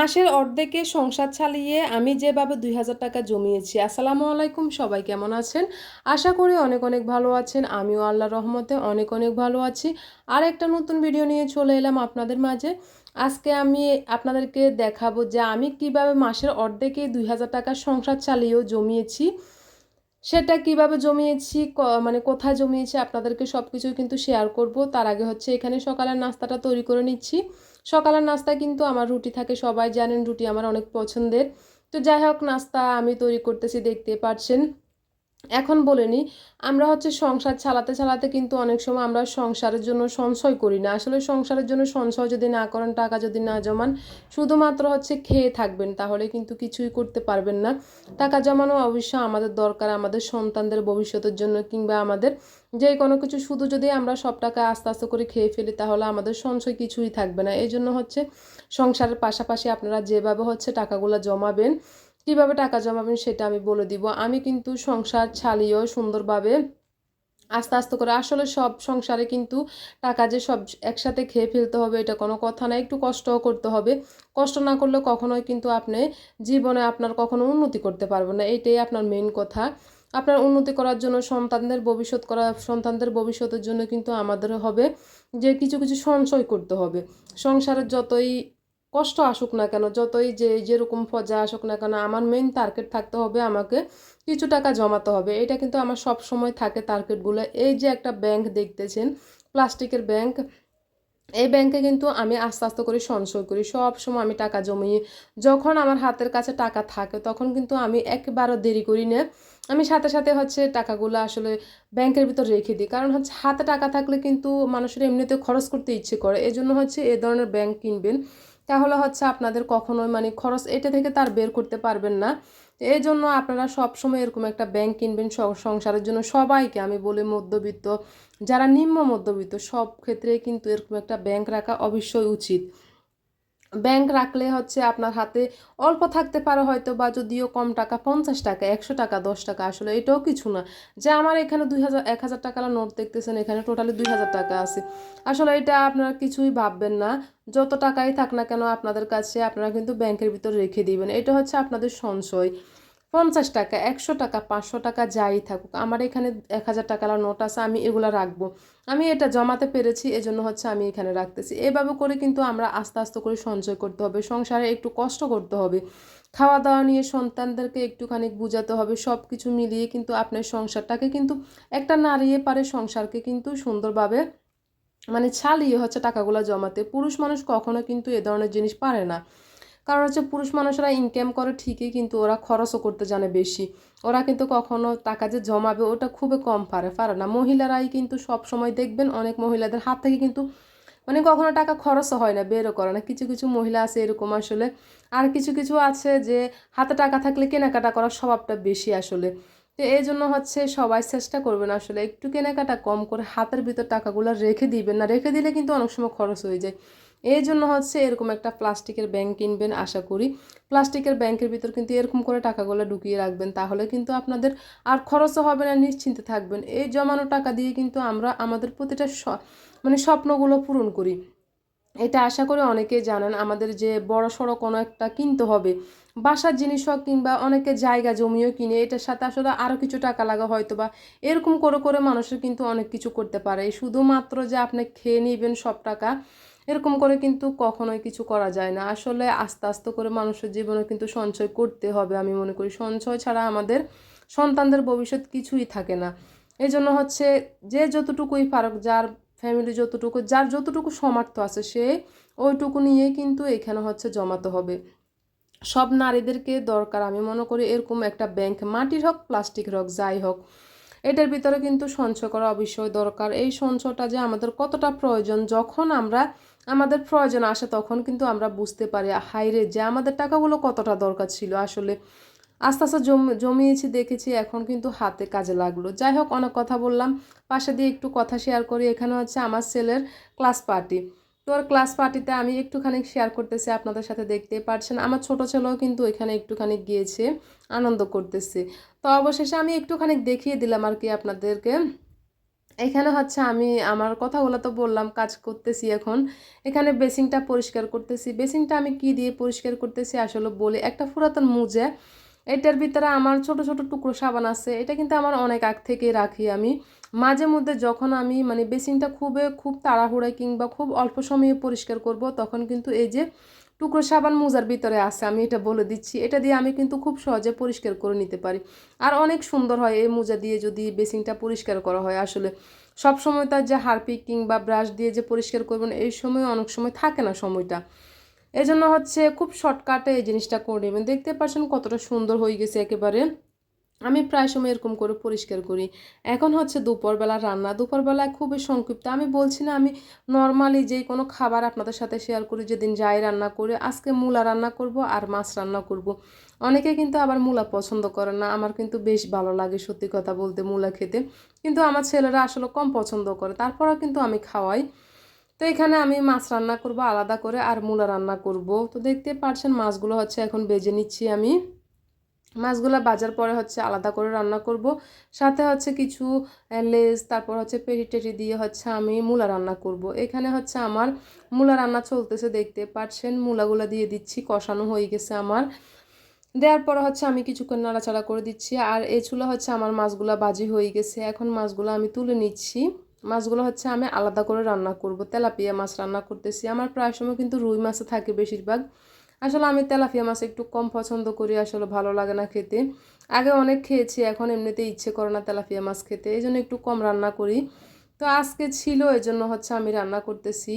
মাসের অর্ধেকে সংসার চালিয়ে আমি যেভাবে দুই হাজার টাকা জমিয়েছি। আসসালামু আলাইকুম, সবাই কেমন আছেন? আশা করি অনেক অনেক ভালো আছেন। আমিও আল্লাহ রহমতে অনেক অনেক ভালো আছি। আর একটা নতুন ভিডিও নিয়ে চলে এলাম আপনাদের মাঝে। আজকে আমি আপনাদেরকে দেখাবো যে আমি কীভাবে মাসের অর্ধেকে দুই হাজার টাকা সংসার চালিয়েও জমিয়েছি। সেটা কীভাবে জমিয়েছি মানে কোথায় জমিয়েছি আপনাদেরকে সব কিছুই কিন্তু শেয়ার করব। তার আগে হচ্ছে এখানে সকালের নাস্তাটা তৈরি করে নিচ্ছি। সকালের নাস্তা কিন্তু আমার রুটি থাকে, সবাই জানেন রুটি আমার অনেক পছন্দের। তো যাই হোক, নাস্তা আমি তৈরি করতেছি, দেখতে পাচ্ছেন। এখন বলে নিই আমরা হচ্ছে সংসার চালাতে চালাতে কিন্তু অনেক সময় আমরা সংসারের জন্য সঞ্চয় করি না। আসলে সংসারের জন্য সঞ্চয় যদি না করেন, টাকা যদি না জমান, শুধুমাত্র হচ্ছে খেয়ে থাকবেন, তাহলে কিন্তু কিছুই করতে পারবেন না। টাকা জমানো অবশ্য আমাদের দরকার, আমাদের সন্তানদের ভবিষ্যতের জন্য কিংবা আমাদের যে কোনো কিছু। শুধু যদি আমরা সব টাকা আস্তে আস্তে করে খেয়ে ফেলি, তাহলে আমাদের সঞ্চয় কিছুই থাকবে না। এই জন্য হচ্ছে সংসারের পাশাপাশি আপনারা যেভাবে হচ্ছে টাকাগুলো জমাবেন কীভাবে টাকা জমাবেন সেটা আমি বলে দিব। আমি কিন্তু সংসার ছালিয়েও সুন্দরভাবে আস্তে আস্তে করে আসলে সব সংসারে কিন্তু টাকা যে সব একসাথে খেয়ে ফেলতে হবে এটা কোনো কথা না, একটু কষ্টও করতে হবে। কষ্ট না করলে কখনোই কিন্তু আপনি জীবনে আপনার কখনো উন্নতি করতে পারবেন না এইটাই আপনার মেন কথা। আপনার উন্নতি করার জন্য সন্তানদের ভবিষ্যৎ করা, সন্তানদের ভবিষ্যতের জন্য কিন্তু আমাদের হবে যে কিছু কিছু সঞ্চয় করতে হবে। সংসারের যতই কষ্ট আসুক না কেন, যতই যে যেরকম ফজা আসুক না কেন, আমার মেইন টার্গেট থাকতে হবে আমাকে কিছু টাকা জমাতে হবে। এটা কিন্তু আমার সব সময় থাকে টার্গেটগুলো এই যে একটা ব্যাংক দেখতেছেন, প্লাস্টিকের ব্যাংক এই ব্যাংকে কিন্তু আমি আস্তে আস্তে করে সঞ্চয় করি। সব সময় আমি টাকা জমিয়ে যখন আমার হাতের কাছে টাকা থাকে তখন কিন্তু আমি একবারও দেরি করি না। আমি সাথে সাথে হচ্ছে টাকাগুলো আসলে ব্যাংকের ভিতর রেখে দিই। কারণ হচ্ছে হাতে টাকা থাকলে কিন্তু মানুষের এমনিতে খরচ করতে ইচ্ছে করে। এই জন্য হচ্ছে এ ধরনের ব্যাংক কিনবেন। তাহলে হচ্ছে আপনাদের কখনোই মানে খরচ এটা থেকে তার বের করতে পারবেন না। এই জন্য আপনারা সবসময় এরকম একটা ব্যাংক কিনবেন সংসারের জন্য সবাইকে আমি বলি মধ্যবিত্ত, যারা নিম্ন মধ্যবিত্ত সব ক্ষেত্রে কিন্তু এরকম একটা ব্যাংক রাখা অবশ্যই উচিত। ব্যাংক রাখলে হচ্ছে আপনার হাতে অল্প থাকতে পারে হয়তো বা যদিও কম টাকা, পঞ্চাশ টাকা, একশো টাকা, দশ টাকা, আসলে এটাও কিছু না। যে আমার এখানে দুই হাজার, এক হাজার টাকার নোট দেখতেছেন, এখানে টোটালি দুই হাজার টাকা আছে। আসলে এটা আপনারা কিছুই ভাববেন না। যত টাকাই থাক না কেন, আপনাদের কাছে আপনারা কিন্তু ব্যাংকের ভিতর রেখে দিবেন। এটা হচ্ছে আপনাদের সঞ্চয়। পঞ্চাশ টাকা, একশো টাকা, পাঁচশো টাকা যাই থাকুক। আমার এখানে এক হাজার টাকার নোট আছে, আমি এগুলো রাখব। আমি এটা জমাতে পেরেছি, এজন্য হচ্ছে আমি এখানে রাখতেছি। এভাবে করে কিন্তু আমরা আস্তে আস্তে করে সঞ্চয় করতে হবে, সংসারে একটু কষ্ট করতে হবে। খাওয়া দাওয়া নিয়ে সন্তানদেরকে একটুখানি বুঝাতে হবে সব কিছু মিলিয়ে কিন্তু আপনার সংসারটাকে কিন্তু একটা নারীয়ে পারে সংসারকে কিন্তু সুন্দরভাবে মানে ছালিয়ে হচ্ছে টাকাগুলো জমাতে। পুরুষ মানুষ কখনো কিন্তু এ ধরনের জিনিস পারে না। কারণ হচ্ছে পুরুষ মানুষরা ইনকাম করে ঠিকই, কিন্তু ওরা খরচও করতে জানে বেশি। ওরা কিন্তু কখনো টাকা যে জমাবে ওটা খুবই কম পারে পারে না। মহিলারাই কিন্তু সব সময় দেখবেন অনেক মহিলাদের হাত থেকে কিন্তু মানে কখনো টাকা খরচও হয় না, বেরও করে না। কিছু কিছু মহিলা আছে এরকম আসলে। আর কিছু কিছু আছে যে হাতে টাকা থাকলে কেনাকাটা করার স্বভাবটা বেশি আসলে। তো এই জন্য হচ্ছে সবাই চেষ্টা করবেন আসলে একটু কেনাকাটা কম করে হাতের ভিতর টাকাগুলো রেখে দিবেন না। রেখে দিলে কিন্তু অনেক সময় খরচ হয়ে যায়। এই জন্য হচ্ছে এরকম একটা প্লাস্টিকের ব্যাংক কিনবেন, আশা করি। প্লাস্টিকের ব্যাংকের ভিতর কিন্তু এরকম করে টাকাগুলো ঢুকিয়ে রাখবেন, তাহলে কিন্তু আপনাদের আর খরচও হবে না, নিশ্চিন্তে থাকবেন। এই জমানো টাকা দিয়ে কিন্তু আমরা আমাদের প্রতিটা মানে স্বপ্নগুলো পূরণ করি। এটা আশা করে অনেকেই জানেন, আমাদের যে বড় সড়ো কোনো একটা কিনতে হবে, বাসার জিনিস হোক কিংবা অনেকে জায়গা জমিও কিনে, এটার সাথে আসলে আরও কিছু টাকা লাগা হয়তো বা এরকম করে করে মানুষের কিন্তু অনেক কিছু করতে পারে। শুধুমাত্র যে আপনি খেয়ে নেবেন সব টাকা এরকম করে কিন্তু কখনোই কিছু করা যায় না। আসলে আস্তে আস্তে করে মানুষের জীবনে কিন্তু সঞ্চয় করতে হবে। আমি মনে করি সঞ্চয় ছাড়া আমাদের সন্তানদের ভবিষ্যৎ কিছুই থাকে না। এই জন্য হচ্ছে যে যতটুকুই পারুক, যার ফ্যামিলি যতটুকু, যার যতটুকু সামর্থ্য আছে, সে ওইটুকু নিয়ে কিন্তু এখানে হচ্ছে জমাতে হবে। সব নারীদেরকে দরকার। আমি মনে করি এরকম একটা ব্যাংক মাটির হোক প্লাস্টিকের হোক, যাই হোক, এটার ভিতরে কিন্তু সঞ্চয় করা অবশ্যই দরকার। এই সঞ্চয়টা যে আমাদের কতটা প্রয়োজন, যখন আমরা আমাদের প্রয়োজন আসে তখন কিন্তু আমরা বুঝতে পারি হাইরে যে আমাদের টাকাগুলো কতটা দরকার ছিল। আসলে আস্তে আস্তে জম, জমিয়েছি, দেখেছি, এখন কিন্তু হাতে কাজে লাগল। যাই হোক, অনেক কথা বললাম। পাশে দিয়ে একটু কথা শেয়ার করি। এখানে হচ্ছে আমার ছেলের ক্লাস পার্টি তো তোর ক্লাস পার্টিতে আমি একটুখানি শেয়ার করতেছি আপনাদের সাথে দেখতে পারছেন। আমার ছোট ছেলেও কিন্তু এখানে একটুখানি গিয়েছে, আনন্দ করতেছে। তো অবশেষে আমি একটুখানি দেখিয়ে দিলাম আর কি আপনাদেরকে। এখানে হচ্ছে আমি, আমার কথাগুলো তো বললাম, কাজ করতেছি এখন। এখানে বেসিংটা পরিষ্কার করতেছি। বেসিংটা আমি কি দিয়ে পরিষ্কার করতেছি আসলে বলি। একটা পুরাতন মুজে, এটার ভিতরে আমার ছোট ছোট টুকরো সাবান আছে। এটা কিন্তু আমার অনেক আগ থেকে রাখি আমি। মাঝে মধ্যে যখন আমি মানে বেসিনটা খুবই, খুব তাড়াহুড়ায় কিংবা খুব অল্প সময়ে পরিষ্কার করব, তখন কিন্তু এই যে টুকরো সাবান মোজার ভিতরে আছে, আমি এটা বলে দিচ্ছি। এটা দিয়ে আমি কিন্তু খুব সহজে পরিষ্কার করে নিতে পারি। আর অনেক সুন্দর হয় এই মোজা দিয়ে যদি বেসিংটা পরিষ্কার করা হয়। আসলে সব সময় তার যে হারপিক কিংবা ব্রাশ দিয়ে যে পরিষ্কার করবেন, এই সময় অনেক সময় থাকে না সময়টা। এজন্য জন্য হচ্ছে খুব শর্টকাটে এই জিনিসটা করে নেবেন। দেখতে পাচ্ছেন কতটা সুন্দর হয়ে গেছে একেবারে। আমি প্রায় সময় এরকম করে পরিষ্কার করি। এখন হচ্ছে দুপুরবেলা রান্না। দুপুরবেলায় খুবই সংক্ষিপ্ত। আমি বলছি না, আমি নর্মালি যেই কোনো খাবার আপনাদের সাথে শেয়ার করি, যেদিন যাই রান্না করি, আজকে মূলা রান্না করব আর মাছ রান্না করব। অনেকে কিন্তু আবার মূলা পছন্দ করে না। আমার কিন্তু বেশ ভালো লাগে সত্যি কথা বলতে মূলা খেতে। কিন্তু আমার ছেলেরা আসলে কম পছন্দ করে। তারপরেও কিন্তু আমি খাওয়াই। তো এখানে আমি মাছ রান্না করব আলাদা করে আর মূলা রান্না করব। তো দেখতে পারছেন মাছগুলো হচ্ছে এখন বেজে নিচ্ছি আমি। মাছগুলো বাজার পরে হচ্ছে আলাদা করে রান্না করব। সাথে হচ্ছে কিছু লেজ, তারপর হচ্ছে পেটি টেটি দিয়ে হচ্ছে আমি মূলা রান্না করব। এখানে হচ্ছে আমার মূলা রান্না চলতেছে দেখতে পাচ্ছেন, মূলাগুলো দিয়ে দিচ্ছি, কষানো হয়ে গেছে আমার। দেওয়ার পরে হচ্ছে আমি কিছুক্ষণ নাড়াচাড়া করে দিচ্ছি। আর এই চুলা হচ্ছে আমার মাছগুলো বাজি হয়ে গেছে। এখন মাছগুলো আমি তুলে নিচ্ছি। মাছগুলো হচ্ছে আমি আলাদা করে রান্না করব। তেলাপিয়া মাছ রান্না করতেছি। আমার প্রায় সময় কিন্তু রুই মাছে থাকে বেশিরভাগ। আসলে আমি তেলাপিয়া মাছ একটু কম পছন্দ করি, আসলে ভালো লাগে না খেতে। আগে অনেক খেয়েছি, এখন এমনিতে ইচ্ছে করে না তেলাপিয়া মাছ খেতে এই জন্য একটু কম রান্না করি। তো আজকে ছিল এই জন্য হচ্ছে আমি রান্না করতেছি।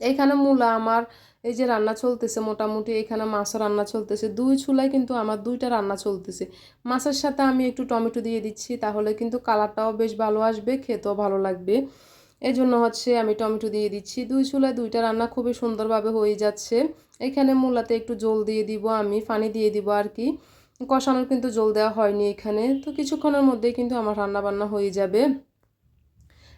এখানে মূলা আমার এই যে রান্না চলতেছে মোটামুটি, এখানে মাছও রান্না চলতেছে। দুই চুলায় কিন্তু আমার দুইটা রান্না চলতেছে। মাছের সাথে আমি একটু টমেটো দিয়ে দিচ্ছি, তাহলে কিন্তু কালারটাও বেশ ভালো আসবে, খেতেও ভালো লাগবে। এই জন্য হচ্ছে আমি টমেটো দিয়ে দিচ্ছি। দুই চুলায় দুইটা রান্না খুবই সুন্দরভাবে হয়ে যাচ্ছে। এখানে মূলাতে একটু জল দিয়ে দিব আমি, পানি দিয়ে দিব আর কি। কষানোর কিন্তু জল দেওয়া হয়নি এখানে। তো কিছুক্ষণের মধ্যেই কিন্তু আমার রান্না বান্না হয়ে যাবে।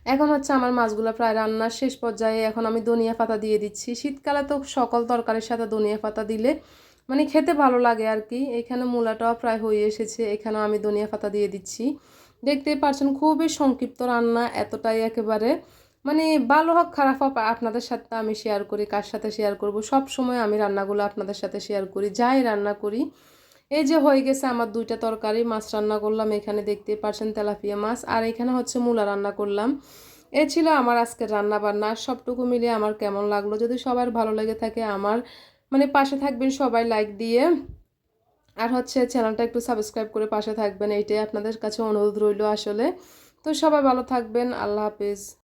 এখন হচ্ছে আমার মাছগুলো প্রায় রান্নার শেষ পর্যায়ে এখন আমি ধনিয়া পাতা দিয়ে দিচ্ছি। শীতকালে তো সকল তরকারির সাথে ধনিয়া পাতা দিলে মানে খেতে ভালো লাগে আর কি। এখানে মূলাটাও প্রায় হয়ে এসেছে, এখানেও আমি ধনিয়া পাতা দিয়ে দিচ্ছি। দেখতেই পারছেন খুবই সংক্ষিপ্ত রান্না, এতটাই একেবারে। মানে ভালো হোক, খারাপ হোক, আপনাদের সাথে আমি শেয়ার করি, কার সাথে শেয়ার করব। সব সময় আমি রান্নাগুলো আপনাদের সাথে শেয়ার করি, যাই রান্না করি। এই যে হয়ে গেছে আমার দুইটা তরকারি, মাছ রান্না করলাম, এখানে দেখতে পারছেন তেলাপিয়া মাছ, আর এখানে হচ্ছে মূলা রান্না করলাম। এ ছিল আমার আজকের রান্না বান্না সবটুকু মিলিয়ে আমার কেমন লাগল? যদি সবার ভালো লেগে থাকে, আমার মানে পাশে থাকবেন সবাই লাইক দিয়ে। আর হচ্ছে চ্যানেলটা একটু সাবস্ক্রাইব করে পাশে থাকবেন, এইটাই আপনাদের কাছে অনুরোধ রইল আসলে। তো সবাই ভালো থাকবেন, আল্লাহ হাফেজ।